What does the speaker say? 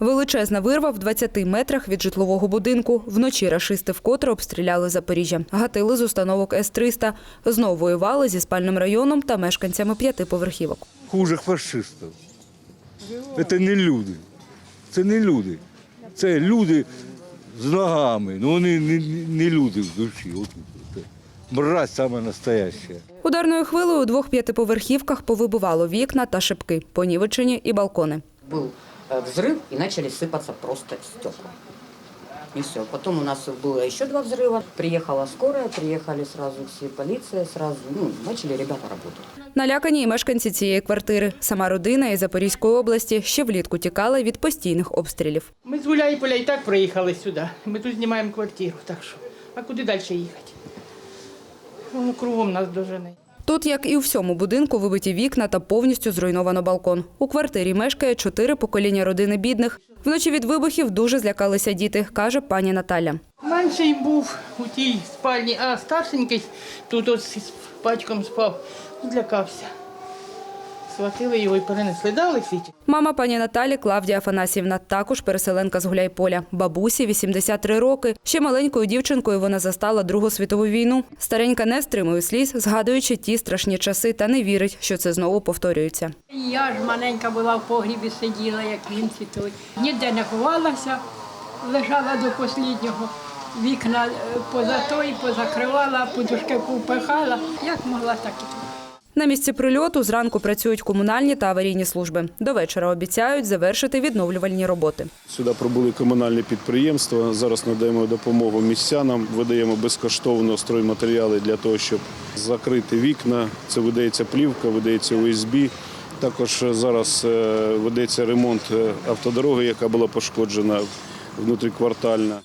Величезна вирва в 20 метрах від житлового будинку. Вночі рашисти вкотре обстріляли Запоріжжя. Гатили з установок С-300. Знову воювали зі спальним районом та мешканцями п'ятиповерхівок. хуже фашистів. Це не люди. Це не люди. Це люди з ногами. Ну вони не, не люди в душі. От, це. Мразь саме настояща. Ударною хвилею у двох п'ятиповерхівках повибивало вікна та шибки, понівечені і балкони. э, взрыв и начали сыпаться просто стекла. И все. Потом у нас было еще два взрыва. Приехала скорая, приехали сразу все полиция, сразу ну, начали ребята работать. Налякані і мешканці цієї квартири. Сама родина із Запорізької області ще влітку тікала від постійних обстрілів. Ми з Гуляйполя і так приїхали сюди. Ми тут знімаємо квартиру, так що. А куди далі їхати? Ну, кругом нас дожене. Тут, як і у всьому будинку, вибиті вікна та повністю зруйновано балкон. У квартирі мешкає чотири покоління родини бідних. Вночі від вибухів дуже злякалися діти, каже пані Наталя. Менший був у тій спальні, а старшенький тут ось з батьком спав, злякався. Схватили його і перенесли. Дали світі. Мама пані Наталі Клавдія Афанасівна, також переселенка з Гуляйполя. Бабусі 83 роки. Ще маленькою дівчинкою вона застала Другу світову війну. Старенька не стримує сліз, згадуючи ті страшні часи, та не вірить, що це знову повторюється. Я ж маленька була в погрібі, сиділа, як німці той. Ніде не ховалася, лежала до останнього. Вікна е, поза той, позакривала, подушки попихала. Як могла, так і. На місці прильоту зранку працюють комунальні та аварійні служби. До вечора обіцяють завершити відновлювальні роботи. Сюди прибули комунальні підприємства. Зараз надаємо допомогу містянам, видаємо безкоштовно стройматеріали для того, щоб закрити вікна. Це видається плівка, видається ОСБ. Також зараз е, ведеться ремонт е, автодороги, яка була пошкоджена внутріквартальна.